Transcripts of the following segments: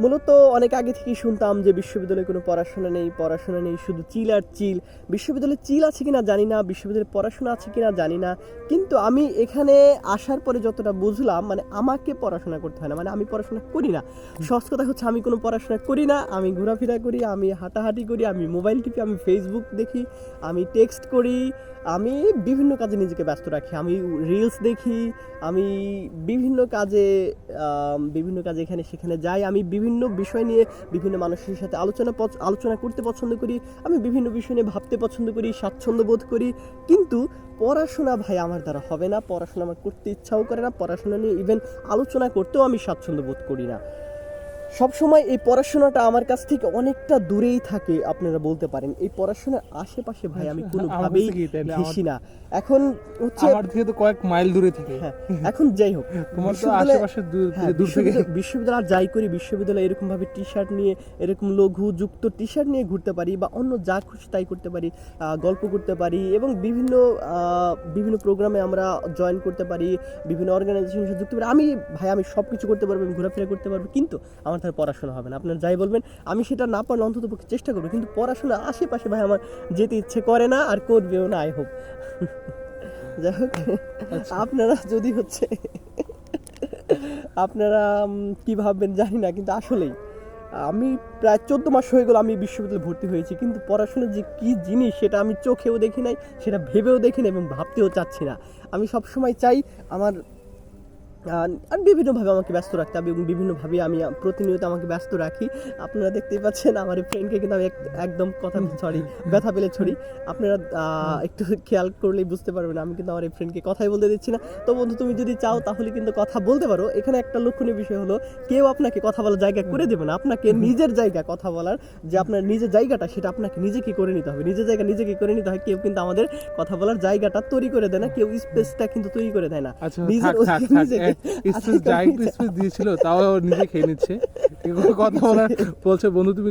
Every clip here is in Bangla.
মূলত অনেক আগে থেকেই শুনতাম যে বিশ্ববিদ্যালয়ে কোনো পড়াশোনা নেই পড়াশোনা নেই শুধু চিল আর চিল। বিশ্ববিদ্যালয়ে চিল আছে কিনা জানি না বিশ্ববিদ্যালয়ে পড়াশোনা আছে কিনা জানি না। কিন্তু আমি এখানে আসার পরে যতটা বুঝলাম মানে আমাকে পড়াশোনা করতে হয় না মানে আমি পড়াশোনা করি না। সহজ কথা হচ্ছে আমি কোনো পড়াশোনা করি না আমি ঘোরাফেরা করি আমি হাঁটাহাঁটি করি আমি মোবাইল টিপি আমি ফেসবুক দেখি আমি টেক্সট করি আমি বিভিন্ন কাজে নিজেকে ব্যস্ত রাখি আমি রিলস দেখি আমি বিভিন্ন কাজে বিভিন্ন কাজে এখানে সেখানে যাই আমি বিভিন্ন বিষয় নিয়ে বিভিন্ন মানুষের সাথে আলোচনা আলোচনা করতে পছন্দ করি। আমি বিভিন্ন বিষয় নিয়ে ভাবতে পছন্দ করি, স্বাচ্ছন্দ্য বোধ করি। কিন্তু পড়াশোনা ভাই আমার দ্বারা হবে না। পড়াশোনা আমার করতে ইচ্ছাও করে না। পড়াশোনা নিয়ে ইভেন আলোচনা করতেও আমি স্বাচ্ছন্দ্য বোধ করি না। সবসময় এই পড়াশোনাটা আমার কাছ থেকে অনেকটা দূরেই থাকে আপনারা বলতে পারেন। এই পড়াশোনার আশেপাশে ভাই আমি আমার কোনোভাবেই? ঘেসি না। এখন হচ্ছে আমার থেকে তো কয়েক মাইল দূরে থেকে। হ্যাঁ এখন যাই হোক তোমার তো আশেপাশে দূর হ্যাঁ, দূর থেকে বিশ্ববিদ্যালয়- যাই করি বিশ্ববিদ্যালয়ে এরকম ভাবে টি শার্ট নিয়ে এরকম লঘু যুক্ত টি শার্ট নিয়ে ঘুরতে পারি বা অন্য যা খুশি তাই করতে পারি গল্প করতে পারি এবং বিভিন্ন আহ, বিভিন্ন প্রোগ্রামে আমরা জয়েন করতে পারি বিভিন্ন অর্গানাইজেশনের সাথে যুক্ত পারি। আমি ভাই আমি সব কিছু করতে পারব আমি ঘোরাফেরা করতে পারব কিন্তু আমার তার পড়াশোনা হবে না। আপনার যাই বলবেন আমি সেটা না পারলে অন্তত পক্ষে চেষ্টা করব কিন্তু পড়াশোনা আশেপাশে ভাই আমার যেতে ইচ্ছে করে না আর করবেও না আই হোপ। যাই হোক আচ্ছা। আপনারা যদি হচ্ছে আপনারা কি ভাববেন জানি না কিন্তু আসলেই আমি প্রায় চোদ্দ মাস হয়ে গেল আমি বিশ্ববিদ্যালয়ে ভর্তি হয়েছি কিন্তু পড়াশোনা যে কি জিনিস সেটা আমি চোখেও দেখি নাই সেটা ভেবেও দেখি না এবং ভাবতেও চাচ্ছি না। আমি সবসময় চাই আমার আর বিভিন্নভাবে আমাকে ব্যস্ত রাখতে হবে এবং বিভিন্নভাবে আমি প্রতিনিয়ত আমাকে ব্যস্ত রাখি। আপনারা দেখতেই পাচ্ছেন আমার এই ফ্রেন্ডকে কিন্তু আমি একদম কথা সরি ব্যথা পেলে ছড়ি। আপনারা একটু খেয়াল করলেই বুঝতে পারবেন আমি কিন্তু আমার এই ফ্রেন্ডকে কথাই বলতে দিচ্ছি না। তো বন্ধু তুমি যদি চাও তাহলে কিন্তু কথা বলতে পারো। এখানে একটা লক্ষণীয় বিষয় হলো কেউ আপনাকে কথা বলার জায়গা করে দেবে না। আপনাকে নিজের জায়গা কথা বলার যে আপনার নিজের জায়গাটা সেটা আপনাকে নিজেকে করে নিতে হবে। নিজের জায়গা নিজেকে করে নিতে হয় কেউ কিন্তু আমাদের কথা বলার জায়গাটা তৈরি করে দেয় না। কেউ স্পেসটা কিন্তু তৈরি করে দেয় না। আচ্ছা নিজের স্পেস একটু স্পেস দিয়েছিল তাও নিজে খেয়ে নিচ্ছে। কথা বলার বলছে বন্ধু তুমি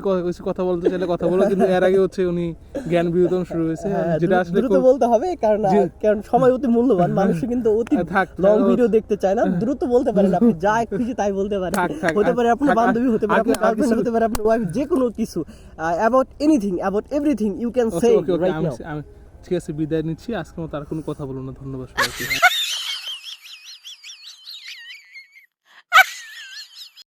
কথা বলতে চাইলে কথা বলো। কিন্তু এর আগে হচ্ছে উনি জ্ঞান বিনোদন শুরু হয়েছে হ্যাঁ, যেটা আসলে দ্রুত বলতে হবে কারণ কারণ সময় অতি মূল্যবান মানুষ কিন্তু অতি থাক, থাক, লং ভিডিও দেখতে চায় না। দ্রুত বলতে পারেন আপনি যা খুশি তাই বলতে পারেন। হতে পারে আপনার বান্ধবী হতে পারে আপনার গার্লফ্রেন্ড হতে পারে আপনার ওয়াইফ যে কোনো কিছু about anything about everything you can say right now ঠিক আছে বিদায় নিচ্ছি আজকে মতো আর কোনো কথা বলব না ধন্যবাদ সবাইকে।